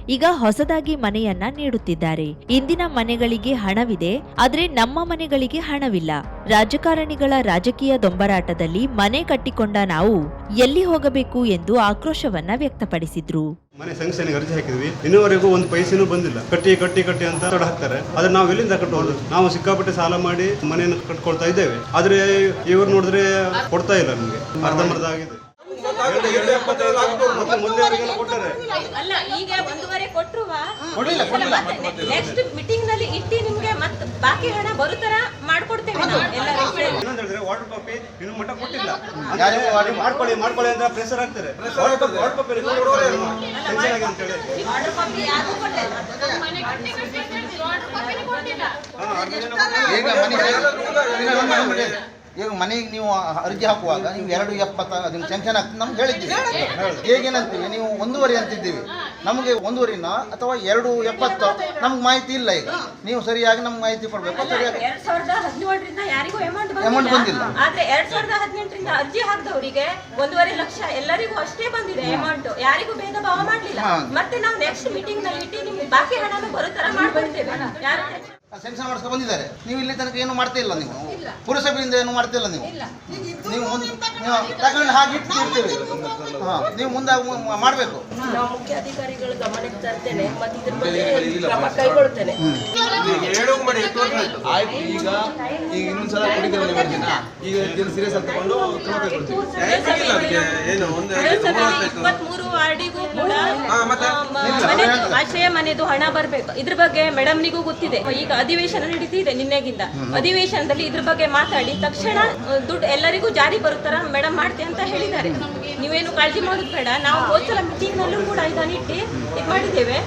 ಈಗ ಹೊಸದಾಗಿ ಮನೆಯನ್ನ ನೀಡುತ್ತಿದ್ದಾರೆ. ಇಂದಿನ ಮನೆಗಳಿಗೆ ಹಣವಿದೆ, ಆದರೆ ನಮ್ಮ ಮನೆಗಳಿಗೆ ಹಣವಿಲ್ಲ. ರಾಜಕಾರಣಿಗಳ ರಾಜಕೀಯ ದೊಂಬರಾಟದಲ್ಲಿ ಮನೆ ಕಟ್ಟಿಕೊಂಡ ನಾವು ಎಲ್ಲಿ ಹೋಗಬೇಕು ಎಂದು ಆಕ್ರೋಶವನ್ನ ವ್ಯಕ್ತಪಡಿಸಿದ್ರು. ಮನೆ ಸಂಘಟನೆಗೆ ಅರ್ಜಿ ಹಾಕಿದ್ವಿ. ಇನ್ನೂವರೆಗೂ ಒಂದು ಪೈಸೆನೂ ಬಂದಿಲ್ಲ. ಕಟ್ಟಿ ಕಟ್ಟಿ ಕಟ್ಟಿ ಅಂತ ತಡ ಹಾಕ್ತಾರೆ. ಆದ್ರೆ ನಾವು ಎಲ್ಲಿಂದ ಕಟ್ಟೋದು? ನಾವು ಸಿಕ್ಕಾಪಟ್ಟೆ ಸಾಲ ಮಾಡಿ ಮನೆಯನ್ನು ಕಟ್ಕೊಳ್ತಾ ಇದ್ದೇವೆ. ಆದ್ರೆ ಇವ್ರು ನೋಡಿದ್ರೆ ಕೊಡ್ತಾ ಇಲ್ಲ ನಮಗೆ. ಅರ್ಧಂಬರ್ಧ ಆಗಿದೆ. ಅಲ್ಲ ಈಗ ಒಂದೂವರೆ ಕೊಟ್ರುವ? ನೆಕ್ಸ್ಟ್ ಮೀಟಿಂಗ್ನಲ್ಲಿ ಇಟ್ಟು ನಿಮ್ಗೆ ಮತ್ತೆ ಬಾಕಿ ಹಣ ಬರುತರ ಮಾಡ್ಕೊಡ್ತೇವೆ ಹೇಳಿದ್ರೆ ವಾಟರ್ ಕಾಪಿ ಇನ್ನು ಮಟ್ಟ ಕೊಟ್ಟಿಲ್ಲ. ಮಾಡ್ಕೊಳ್ಳಿ ಮಾಡ್ಕೊಳ್ಳಿ ಅಂತ ಪ್ರೆಸರ್ ಹಾಕ್ತಾರೆ. ವಾಟರ್ ಕಾಪಿ ಟೆನ್ಷನ್ ಆಗಿದೆ ಅಂತ ಹೇಳಿ ಈಗ ಮನೆ ಈಗ ಮನೆಗೆ ನೀವು ಅರ್ಜಿ ಹಾಕುವಾಗ ನೀವು ಎರಡು ಎಪ್ಪತ್ತ ಅದನ್ನ ಸ್ಯಾಂಕ್ಷನ್ ಆಗ್ತದೆ ನಮ್ಗೆ ಹೇಳಿದ್ದೀವಿ ಹೇಗೇನಂತೀವಿ? ನೀವು ಒಂದೂವರೆ ಅಂತಿದ್ದೀವಿ. ನಮಗೆ ಒಂದೂವರಿನ ಅಥವಾ ಎರಡು ಎಪ್ಪತ್ತು? ನಮ್ಗೆ ಮಾಹಿತಿ ಇಲ್ಲ ಈಗ. ನೀವು ಸರಿಯಾಗಿ ನಮ್ಗೆ ಮಾಹಿತಿ ಕೊಡಬೇಕು. ಸರಿಯಾಗಿ ಎರಡ್ ಸಾವಿರದ ಹದಿನೇಳರಿಂದ ಯಾರಿಗೂ ಅಮೌಂಟ್ ಬಂದಿಲ್ಲ. ಆದ್ರೆ ಎರಡ್ ಸಾವಿರದ ಹದಿನೆಂಟರಿಂದ ಅರ್ಜಿ ಹಾಕಿದವರಿಗೆ ಒಂದೂವರೆ ಲಕ್ಷ ಎಲ್ಲರಿಗೂ ಅಷ್ಟೇ ಬಂದಿದೆ ಅಮೌಂಟ್ ಯಾರಿಗೂ ಭೇದ ಭಾವ ಮಾಡಲಿಲ್ಲ. ಮತ್ತೆ ನಾವು ನೆಕ್ಸ್ಟ್ ಮೀಟಿಂಗ್ನಲ್ಲಿ ಇಟ್ಟು ನಿಮ್ಗೆ ಬಾಕಿ ಹಣನ ಬರೋ ತರ ಮಾಡ್ಕೊಡ್ತೇವೆ ಯಾರು ಮಾಡಿಸ್ಕೊ ಬಂದಿದ್ದಾರೆ. ನೀವು ಇಲ್ಲಿ ತನಕ ಏನು ಮಾಡ್ತಾ ಇಲ್ಲ ನೀವು. ಪುರಸಭೆಯಿಂದ ಏನು ಮಾಡ್ತಾ ಇಲ್ಲ ನೀವು. ನೀವು ಮುಂದೆ ನೀವು ತಗೊಂಡು ಹಾಗೆ ಇಟ್ಟಿರ್ತೀವಿ ಹಾಂ. ನೀವು ಮುಂದೆ ಮಾಡಬೇಕು. ನಾವು ಮುಖ್ಯ ಅಧಿಕಾರಿಗಳ ಗಮನಕ್ಕೆ ತರ್ತೇನೆ ಮತ್ತೆ ಇದ್ರ ಬಗ್ಗೆ ಕ್ರಮ ಕೈಗೊಳ್ತೇನೆ. ಆಯ್ತು ಈಗ ಈಗ ಇನ್ನೊಂದ್ಸಲ ಕುಡಿದ್ರೆ ನೀವು ಈಗ ಇದನ್ನು ಸೀರಿಯಸ್ ಆಗಿ ತಗೊಂಡು ಕ್ರಮ ಕೈಗೊಳ್ತೀವಿ. ಏನು ಒಂದು ಇಪ್ಪತ್ಮೂರು ವಾರ್ಡಿಗೂ ಕೂಡ ಆ, ಮನೆ ಆಶ್ರಯ ಮನೆದು ಹಣ ಬರ್ಬೇಕು. ಇದ್ರ ಬಗ್ಗೆ ಮೇಡಮ್ನಿಗೂ ಗೊತ್ತಿದೆ. ಈಗ ಅಧಿವೇಶನ ನಡೀತಿದೆ ನಿನ್ನೆಗಿಂದ. ಅಧಿವೇಶನದಲ್ಲಿ ಇದ್ರ ಬಗ್ಗೆ ಮಾತಾಡಿ ತಕ್ಷಣ ದುಡ್ಡು ಎಲ್ಲರಿಗೂ ಜಾರಿ ಬರುತ್ತಾರ ಮೇಡಮ್ ಮಾಡ್ತಿ ಅಂತ ಹೇಳಿದ್ದಾರೆ. ನೀವೇನು ಕಾಳಜಿ ಮಾಡೋದು ಬೇಡ. ನಾವು ಹೋದ್ಸಲ ಮೀಟಿಂಗ್ ನಲ್ಲೂ ಕೂಡ ಇದನ್ನ ಇಟ್ಟು ಇದು ಮಾಡಿದ್ದೇವೆ.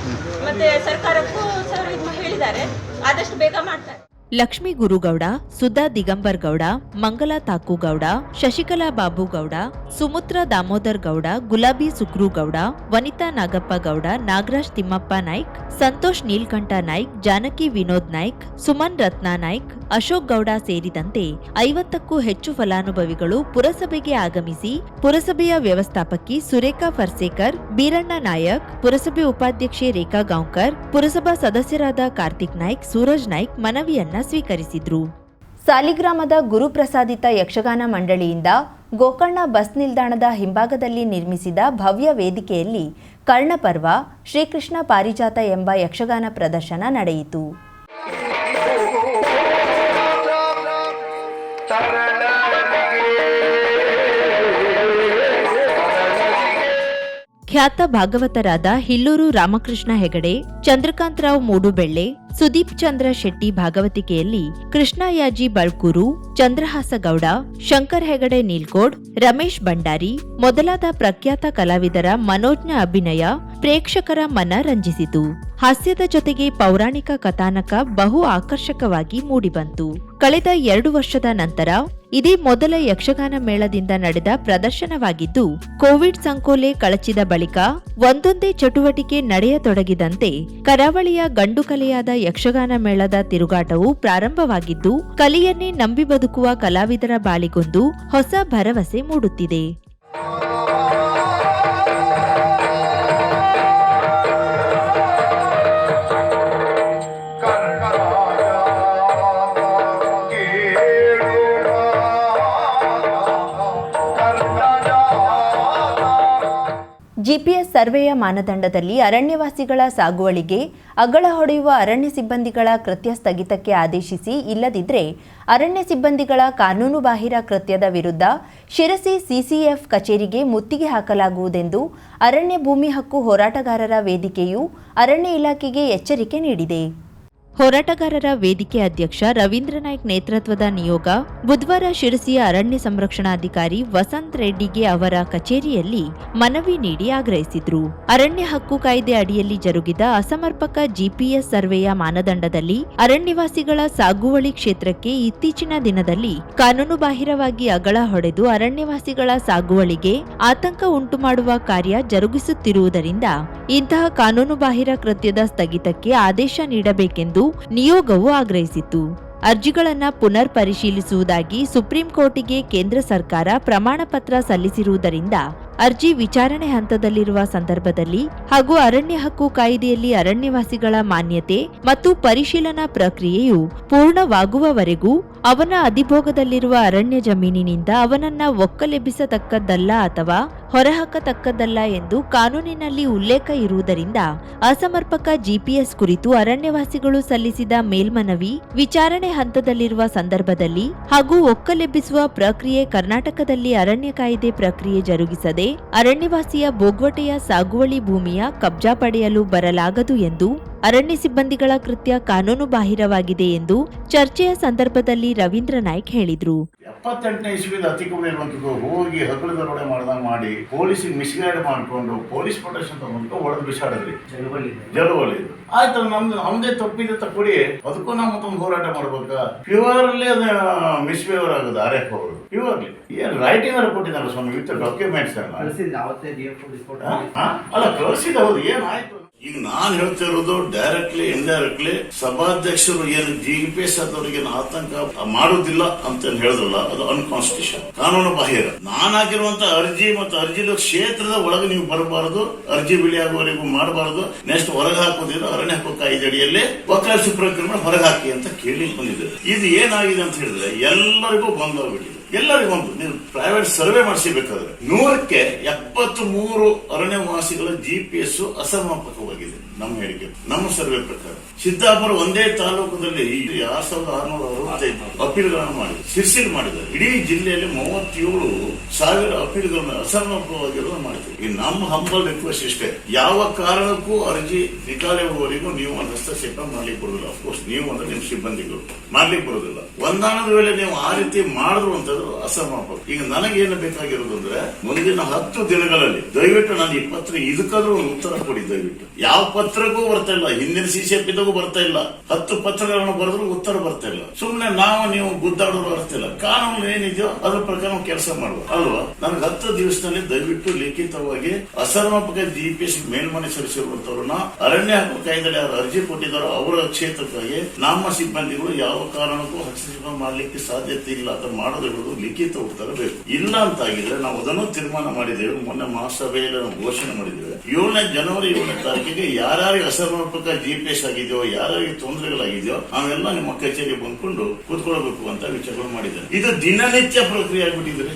ಮತ್ತೆ ಸರ್ಕಾರಕ್ಕೂ ಸರ್ ಇದು ಹೇಳಿದ್ದಾರೆ. ಆದಷ್ಟು ಬೇಗ ಮಾಡ್ತಾರೆ. ಲಕ್ಷ್ಮೀ ಗುರುಗೌಡ, ಸುಧಾ ದಿಗಂಬರ್ ಗೌಡ ತಾಕು ತಾಕುಗೌಡ ಶಶಿಕಲಾ ಬಾಬು ಗೌಡ, ಸುಮುತ್ರ ದಾಮೋದರ್ ಗೌಡ, ಗುಲಾಬಿ ಸುಕ್ರು ಗೌಡ, ವನಿತಾ ನಾಗಪ್ಪ ಗೌಡ, ನಾಗರಾಜ್ ತಿಮ್ಮಪ್ಪ ನಾಯ್ಕ್, ಸಂತೋಷ್ ನೀಲ್ಕಂಠ ನಾಯ್ಕ್, ಜಾನಕಿ ವಿನೋದ್ ನಾಯ್ಕ್, ಸುಮನ್ ರತ್ನಾ ನಾಯ್ಕ್ ಅಶೋಕ್ ಗೌಡ ಸೇರಿದಂತೆ ಐವತ್ತಕ್ಕೂ ಹೆಚ್ಚು ಫಲಾನುಭವಿಗಳು ಪುರಸಭೆಗೆ ಆಗಮಿಸಿ ಪುರಸಭೆಯ ವ್ಯವಸ್ಥಾಪಕಿ ಸುರೇಖಾ ಫರ್ಸೇಕರ್, ಬೀರಣ್ಣ ನಾಯಕ್, ಪುರಸಭೆ ಉಪಾಧ್ಯಕ್ಷೆ ರೇಖಾ ಗಾಂವ್ಕರ್, ಪುರಸಭಾ ಸದಸ್ಯರಾದ ಕಾರ್ತಿಕ್ ನಾಯ್ಕ್, ಸೂರಜ್ ನಾಯ್ಕ್ ಮನವಿಯನ್ನ ಸ್ವೀಕರಿಸಿದ್ರು. ಸಾಲಿಗ್ರಾಮದ ಗುರುಪ್ರಸಾದಿತ ಯಕ್ಷಗಾನ ಮಂಡಳಿಯಿಂದ ಗೋಕರ್ಣ ಬಸ್ ನಿಲ್ದಾಣದ ಹಿಂಭಾಗದಲ್ಲಿ ನಿರ್ಮಿಸಿದ ಭವ್ಯ ವೇದಿಕೆಯಲ್ಲಿ ಕರ್ಣಪರ್ವ ಶ್ರೀಕೃಷ್ಣ ಪಾರಿಜಾತ ಎಂಬ ಯಕ್ಷಗಾನ ಪ್ರದರ್ಶನ ನಡೆಯಿತು. ಖ್ಯಾತ ಭಾಗವತರಾದ ಹಿಲ್ಲೂರು ರಾಮಕೃಷ್ಣ ಹೆಗಡೆ ಚಂದ್ರಕಾಂತರಾವ್ ಮೂಡುಬೆಳ್ಳೆ, ಸುದೀಪ್ ಚಂದ್ರ ಶೆಟ್ಟಿ ಭಾಗವತಿಕೆಯಲ್ಲಿ ಕೃಷ್ಣಯಾಜಿ ಬಳ್ಕೂರು ಚಂದ್ರಹಾಸ ಗೌಡ ಶಂಕರ್ ಹೆಗಡೆ ನೀಲ್ಕೋಡ್, ರಮೇಶ್ ಭಂಡಾರಿ, ಮೊದಲಾದ ಪ್ರಖ್ಯಾತ ಕಲಾವಿದರ ಮನೋಜ್ಞ ಅಭಿನಯ ಪ್ರೇಕ್ಷಕರ ಮನ ರಂಜಿಸಿತು. ಹಾಸ್ಯದ ಜೊತೆಗೆ ಪೌರಾಣಿಕ ಕಥಾನಕ ಬಹು ಆಕರ್ಷಕವಾಗಿ ಮೂಡಿಬಂತು. ಕಳೆದ ಎರಡು ವರ್ಷದ ನಂತರ ಇದೇ ಮೊದಲ ಯಕ್ಷಗಾನ ಮೇಳದಿಂದ ನಡೆದ ಪ್ರದರ್ಶನವಾಗಿದ್ದು, ಕೋವಿಡ್ ಸಂಕೋಲೆ ಕಳಚಿದ ಬಳಿಕ ಒಂದೊಂದೇ ಚಟುವಟಿಕೆ ನಡೆಯತೊಡಗಿದಂತೆ ಕರಾವಳಿಯ ಗಂಡು ಕಲೆಯಾದ ಯಕ್ಷಗಾನ ಮೇಳದ ತಿರುಗಾಟವು ಪ್ರಾರಂಭವಾಗಿದ್ದು, ಕಲೆಯನ್ನೇ ನಂಬಿ ಬದುಕುವ ಕಲಾವಿದರ ಬಾಳಿಗೊಂದು ಹೊಸ ಭರವಸೆ ಮೂಡುತ್ತಿದೆ. ಜಿಪಿಎಸ್ ಸರ್ವೆಯ ಮಾನದಂಡದಲ್ಲಿ ಅರಣ್ಯವಾಸಿಗಳ ಸಾಗುವಳಿಗೆ ಅಗಳ ಹೊಡೆಯುವ ಅರಣ್ಯ ಸಿಬ್ಬಂದಿಗಳ ಕೃತ್ಯ ಸ್ಥಗಿತಕ್ಕೆ ಆದೇಶಿಸಿ ಇಲ್ಲದಿದ್ದರೆ ಅರಣ್ಯ ಸಿಬ್ಬಂದಿಗಳ ಕಾನೂನುಬಾಹಿರ ಕೃತ್ಯದ ವಿರುದ್ಧ ಶಿರಸಿ ಸಿಸಿಎಫ್ ಕಚೇರಿಗೆ ಮುತ್ತಿಗೆ ಹಾಕಲಾಗುವುದೆಂದು ಅರಣ್ಯ ಭೂಮಿ ಹಕ್ಕು ಹೋರಾಟಗಾರರ ವೇದಿಕೆಯು ಅರಣ್ಯ ಇಲಾಖೆಗೆ ಎಚ್ಚರಿಕೆ ನೀಡಿದೆ. ಹೋರಾಟಗಾರರ ವೇದಿಕೆ ಅಧ್ಯಕ್ಷ ರವೀಂದ್ರ ನಾಯ್ಕ್ ನೇತೃತ್ವದ ನಿಯೋಗ ಬುಧವಾರ ಶಿರಸಿಯ ಅರಣ್ಯ ಸಂರಕ್ಷಣಾಧಿಕಾರಿ ವಸಂತ್ ರೆಡ್ಡಿಗೆ ಅವರ ಕಚೇರಿಯಲ್ಲಿ ಮನವಿ ನೀಡಿ ಆಗ್ರಹಿಸಿದ್ರು. ಅರಣ್ಯ ಹಕ್ಕು ಕಾಯ್ದೆ ಅಡಿಯಲ್ಲಿ ಜರುಗಿದ ಅಸಮರ್ಪಕ ಜಿಪಿಎಸ್ ಸರ್ವೆಯ ಮಾನದಂಡದಲ್ಲಿ ಅರಣ್ಯವಾಸಿಗಳ ಸಾಗುವಳಿ ಕ್ಷೇತ್ರಕ್ಕೆ ಇತ್ತೀಚಿನ ದಿನದಲ್ಲಿ ಕಾನೂನುಬಾಹಿರವಾಗಿ ಅಗಳ ಹೊಡೆದು ಅರಣ್ಯವಾಸಿಗಳ ಸಾಗುವಳಿಗೆ ಆತಂಕ ಉಂಟುಮಾಡುವ ಕಾರ್ಯ ಜರುಗಿಸುತ್ತಿರುವುದರಿಂದ ಇಂತಹ ಕಾನೂನುಬಾಹಿರ ಕೃತ್ಯದ ಸ್ಥಗಿತಕ್ಕೆ ಆದೇಶ ನೀಡಬೇಕೆಂದು ನಿಯೋಗವು ಆಗ್ರಹಿಸಿತು ಅರ್ಜಿಗಳನ್ನು ಪುನರ್ ಪರಿಶೀಲಿಸುವುದಾಗಿ ಸುಪ್ರೀಂ ಕೋರ್ಟಿಗೆ ಕೇಂದ್ರ ಸರ್ಕಾರ ಪ್ರಮಾಣ ಪತ್ರ ಸಲ್ಲಿಸಿರುವುದರಿಂದ ಅರ್ಜಿ ವಿಚಾರಣೆ ಹಂತದಲ್ಲಿರುವ ಸಂದರ್ಭದಲ್ಲಿ ಹಾಗೂ ಅರಣ್ಯ ಹಕ್ಕು ಕಾಯ್ದೆಯಲ್ಲಿ ಅರಣ್ಯವಾಸಿಗಳ ಮಾನ್ಯತೆ ಮತ್ತು ಪರಿಶೀಲನಾ ಪ್ರಕ್ರಿಯೆಯು ಪೂರ್ಣವಾಗುವವರೆಗೂ ಅವನ ಅಧಿಭೋಗದಲ್ಲಿರುವ ಅರಣ್ಯ ಜಮೀನಿನಿಂದ ಅವನನ್ನ ಒಕ್ಕಲೆಬ್ಬಿಸತಕ್ಕದ್ದಲ್ಲ ಅಥವಾ ಹೊರಹಾಕತಕ್ಕದ್ದಲ್ಲ ಎಂದು ಕಾನೂನಿನಲ್ಲಿ ಉಲ್ಲೇಖ ಇರುವುದರಿಂದ ಅಸಮರ್ಪಕ ಜಿಪಿಎಸ್ ಕುರಿತು ಅರಣ್ಯವಾಸಿಗಳು ಸಲ್ಲಿಸಿದ ಮೇಲ್ಮನವಿ ವಿಚಾರಣೆ ಹಂತದಲ್ಲಿರುವ ಸಂದರ್ಭದಲ್ಲಿ ಹಾಗೂ ಒಕ್ಕಲೆಬ್ಬಿಸುವ ಪ್ರಕ್ರಿಯೆ ಕರ್ನಾಟಕದಲ್ಲಿ ಅರಣ್ಯ ಕಾಯ್ದೆ ಪ್ರಕ್ರಿಯೆ ಜರುಗಿಸದೆ ಅರಣ್ಯವಾಸಿಯ ಬೋಗ್ವಟೆಯ ಸಾಗುವಳಿ ಭೂಮಿಯ ಕಬ್ಜಾ ಪಡೆಯಲು ಬರಲಾಗದು ಎಂದು ಅರಣ್ಯ ಸಿಬ್ಬಂದಿಗಳ ಕೃತ್ಯ ಕಾನೂನುಬಾಹಿರವಾಗಿದೆ ಎಂದು ಚರ್ಚೆಯ ಸಂದರ್ಭದಲ್ಲಿ ರವೀಂದ್ರ ನಾಯ್ಕ್ ಹೇಳಿದ್ರು. ಎಪ್ಪತ್ತೆಂಟನೇ ಇಸ್ವಿದ ಇರುವಂಥದ್ದು ಹೋಗಿ ಹಗಲು ದರೋಡೆ ಮಾಡ್ದಂಗೆ ಮಾಡಿ ಪೊಲೀಸಿಗೆ ಮಿಸ್ಗೈಡ್ ಮಾಡ್ಕೊಂಡು ಪೊಲೀಸ್ ಪ್ರೊಟೆಕ್ಷನ್ ತಗೊಂಡು ಹೊಡೆದು ಬಿಸಾಡಿದ್ರಿ. ಜಲವಲ್ಲಿ ಆಯ್ತು ನಮ್ದು ನಮ್ದೇ ತಪ್ಪಿದೆ ತಪ್ಪುಡಿ ಅದಕ್ಕೂ ನಾವು ಮತ್ತೊಂದು ಹೋರಾಟ ಮಾಡ್ಬೇಕಾ? ಪ್ಯೂರ್ಲಿ ಅದ ಮಿಸ್ಬಿಹೇವರ್ ಆಗೋದು ಆರ್ ಎಫ್ ಅವರು. ಪ್ಯೂರ್ಲಿ. ಏನು ರೈಟಿಂಗ್ ಅಲ್ಲಿ ಕೊಟ್ಟಿದ್ದಾರೆ ಸ್ವಾಮಿ ವಿತ್ ಡಾಕ್ಯುಮೆಂಟ್ಸ್? ಅಲ್ಲ ಕಳಿಸಿದ ಹೌದು ಏನಾಯ್ತು? ಈಗ ನಾನು ಹೇಳ್ತಾ ಇರೋದು ಡೈರೆಕ್ಟ್ಲಿ ಇಂಡೈರೆಕ್ಟ್ಲಿ ಸಭಾಧ್ಯಕ್ಷರು ಏನು ಜಿ ಪಿ ಎಸ್ ಆತಂಕ ಮಾಡೋದಿಲ್ಲ ಅಂತ ಹೇಳಿದ್ರಲ್ಲ, ಅದು ಅನ್ಕಾನ್ಸ್ಟಿಟ್ಯೂಷನ್ ಕಾನೂನು ಬಾಹಿರ. ನಾನು ಹಾಕಿರುವಂತ ಅರ್ಜಿ ಮತ್ತು ಅರ್ಜಿ ಕ್ಷೇತ್ರದ ಒಳಗೆ ನೀವು ಬರಬಾರದು, ಅರ್ಜಿ ಬಿಳಿಯಾಗುವವರೆಗೂ ಮಾಡಬಾರದು ನೆಕ್ಸ್ಟ್ ಹೊರಗೆ ಹಾಕೋದಿಲ್ಲ ಅರಣ್ಯ ಹಕ್ಕು ಕಾಯ್ದೆ ಅಡಿಯಲ್ಲಿ ಸುಪ್ರೀಂ ಪ್ರಕ್ರಿಯೆ ಹೊರಗೆ ಹಾಕಿ ಅಂತ ಕೇಳಿ ಬಂದಿದೆ ಇದು ಏನಾಗಿದೆ ಅಂತ ಹೇಳಿದ್ರೆ ಎಲ್ಲರಿಗೂ ಬಂದೋಗ್ಬಿಟ್ಟಿದೆ ಎಲ್ಲರಿಗೂ ಒಂದು. ನೀವು ಪ್ರೈವೇಟ್ ಸರ್ವೆ ಮಾಡಿಸಬೇಕಾದ್ರೆ ನೂರಕ್ಕೆ ಎಪ್ಪತ್ತ್ ಮೂರು ಅರಣ್ಯವಾಸಿಗಳ ಜಿ ಪಿ ಎಸ್ ಅಸಮರ್ಪಕವಾಗಿದೆ ನಮ್ಮ ಹೇಳಿಕೆ. ನಮ್ಮ ಸರ್ವೆ ಪ್ರಕಾರ. ಸಿದ್ದಾಪುರ ಒಂದೇ ತಾಲೂಕದಲ್ಲಿ ಆರ್ ಸಾವಿರದ ಆರುನೂರ ಅರವತ್ತೈದು ಅಪೀಲ್ಗಳನ್ನು ಮಾಡಿದೆ ಶಿರ್ಸಿಲ್ ಮಾಡಿದ್ದಾರೆ. ಇಡೀ ಜಿಲ್ಲೆಯಲ್ಲಿ ಮೂವತ್ತೇಳು ಸಾವಿರ ಅಪೀಲ್ಗಳನ್ನು ಅಸಮರ್ಪಕವಾಗಿರೋದು ಮಾಡಿದ್ರು. ಈ ನಮ್ಮ ಹಂಬಲ್ ರಿಕ್ವೆಸ್ಟ್ ಇಷ್ಟೇ. ಯಾವ ಕಾರಣಕ್ಕೂ ಅರ್ಜಿ ನಿಕಾಲೆವರೆಗೂ ನೀವು ಒಂದು ಹಸ್ತಕ್ಷೇಪ ಮಾಡ್ಲಿಕ್ಕೆ ಬರೋದಿಲ್ಲ ಅಫ್ಕೋರ್ಸ್ ನೀವು ಅಂದ್ರೆ ನಿಮ್ಮ ಸಿಬ್ಬಂದಿಗಳು. ಮಾಡ್ಲಿಕ್ಕೆ ಬರೋದಿಲ್ಲ ಒಂದಾನದ ವೇಳೆ ನೀವು ಆ ರೀತಿ ಮಾಡಿದ್ರು ಅಂತಂದ್ರೆ ಅಸಮರ್ಪಕ ಈಗ ನನಗೇನು ಬೇಕಾಗಿರೋದು ಅಂದ್ರೆ ಮುಂದಿನ ಹತ್ತು ದಿನಗಳಲ್ಲಿ, ದಯವಿಟ್ಟು ನಾನು ಈ ಇದಕ್ಕಾದ್ರೂ ಒಂದು ಉತ್ತರ ಕೊಡಿ ದಯವಿಟ್ಟು. ಯಾವ ಪತ್ರ ಪತ್ರಕ್ಕೂ ಬರ್ತಾ ಇಲ್ಲ. ಹಿಂದಿನ ಸಿ ಸಿ ಎಫ್ ಇದಾಗೂ ಬರ್ತಾ ಇಲ್ಲ. ಹತ್ತು ಪತ್ರಗಳನ್ನು ಬರೆದ್ರು ಉತ್ತರ ಬರ್ತಾ ಇಲ್ಲ. ಸುಮ್ನೆ ನಾವು, ನೀವು ಗುದ್ದಾಡೋರು ಬರ್ತಿಲ್ಲ ಕಾನೂನು ಏನಿದೆಯೋ ಅದ್ರ ಪ್ರಕಾರ ಕೆಲಸ ಮಾಡುವ. ಅಲ್ವಾ? ನನಗೆ ಹತ್ತು ದಿವಸದಲ್ಲಿ ದಯವಿಟ್ಟು ಲಿಖಿತವಾಗಿ ಅಸಮರ್ಪಕ ಜಿಪಿಎಸ್ ಮೇಲ್ಮನೆ ಸಲ್ಲಿಸಿರುವಂತವ್ರನ್ನ ಅರಣ್ಯ ಹಕ್ಕು ಯಾರು ಅರ್ಜಿ ಕೊಟ್ಟಿದ್ದಾರೋ ಅವರ ಕ್ಷೇತ್ರಕ್ಕಾಗಿ ನಮ್ಮ ಸಿಬ್ಬಂದಿಗಳು ಯಾವ ಕಾರಣಕ್ಕೂ ಹಸ್ತಕ್ಷೇಪ ಮಾಡಲಿಕ್ಕೆ ಸಾಧ್ಯತೆ ಇಲ್ಲ ಅಂತ ಮಾಡೋದು ಲಿಖಿತ ಉತ್ತರ ಬೇಕು. ಇಲ್ಲ ಅಂತಾಗಿದ್ರೆ ನಾವು ಅದನ್ನು ತೀರ್ಮಾನ ಮಾಡಿದ್ದೇವೆ. ಮೊನ್ನೆ ಮಹಾಸಭೆಯಲ್ಲಿ ಘೋಷಣೆ ಮಾಡಿದ್ದೇವೆ. ಏಳನೇ ಜನವರಿ ಏಳನೇ ತಾರೀಕಿಗೆ ಯಾರ್ಯಾರಿಗೆ ಅಸಮರ್ಪಕ ಜಿಪಿಎಸ್ ಆಗಿದೆಯೋ ಯಾರ್ಯಾರಿಗೆ ತೊಂದರೆಗಳಾಗಿದೆಯೋ ನಾವೆಲ್ಲ ನಿಮ್ಮ ಕಚೇರಿ ಬಂದ್ಕೊಂಡು ಕೂತ್ಕೊಳ್ಬೇಕು ಅಂತ ವಿಚಾರಗಳು ಮಾಡಿದ್ದಾರೆ. ಇದು ದಿನನಿತ್ಯ ಪ್ರಕ್ರಿಯೆ ಆಗ್ಬಿಟ್ಟಿದ್ರೆ?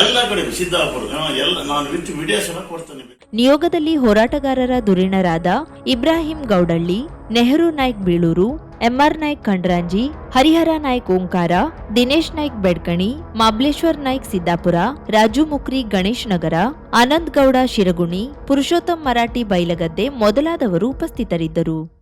ಎಲ್ಲ ಕಡೆ ಸಿದ್ದಾಪುರ ಎಲ್ಲ ನಾನು ವಿತ್ ವಿಡಿಯೋಸ್ ಎಲ್ಲ ಕೊಡ್ತೇನೆ ನಿಯೋಗದಲ್ಲಿ ಹೋರಾಟಗಾರರ ಧುರೀಣರಾದ ಇಬ್ರಾಹಿಂ ಗೌಡಳ್ಳಿ ನೆಹರು ನಾಯ್ಕ್ ಬೀಳೂರು ಎಂಆರ್ ನಾಯ್ಕ್ ಖಂಡ್ರಾಂಜಿ, ಹರಿಹರ ನಾಯ್ಕ್ ಓಂಕಾರ, ದಿನೇಶ್ ನಾಯ್ಕ್ ಬೆಡ್ಕಣಿ, ಮಾಬ್ಲೇಶ್ವರ್ ನಾಯ್ಕ್ ಸಿದ್ದಾಪುರ, ರಾಜು ಮುಕ್ರಿ ಗಣೇಶ್ ನಗರ, ಆನಂದ್ ಗೌಡ ಶಿರಗುಣಿ, ಪುರುಷೋತ್ತಮ್ ಮರಾಠಿ ಬೈಲಗದ್ದೆ ಮೊದಲಾದವರು ಉಪಸ್ಥಿತರಿದ್ದರು.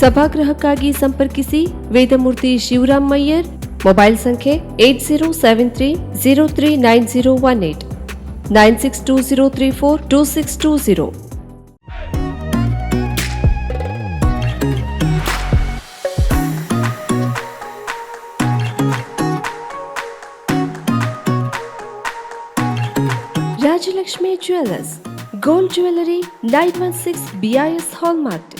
ಸಭಾಗೃಹಕ್ಕಾಗಿ ಸಂಪರ್ಕಿಸಿ ವೇದಮೂರ್ತಿ ಶಿವರಾಮ್ ಮಯ್ಯರ್ ಮೊಬೈಲ್ ಸಂಖ್ಯೆ eight zero seven three, zero three nine zero one eight. Nine six two zero three four two six two zero. Rajalakshmi jewellers gold jewellery nine one six BIS hallmark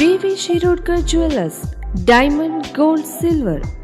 VV Shirodkar jewellers diamond gold silver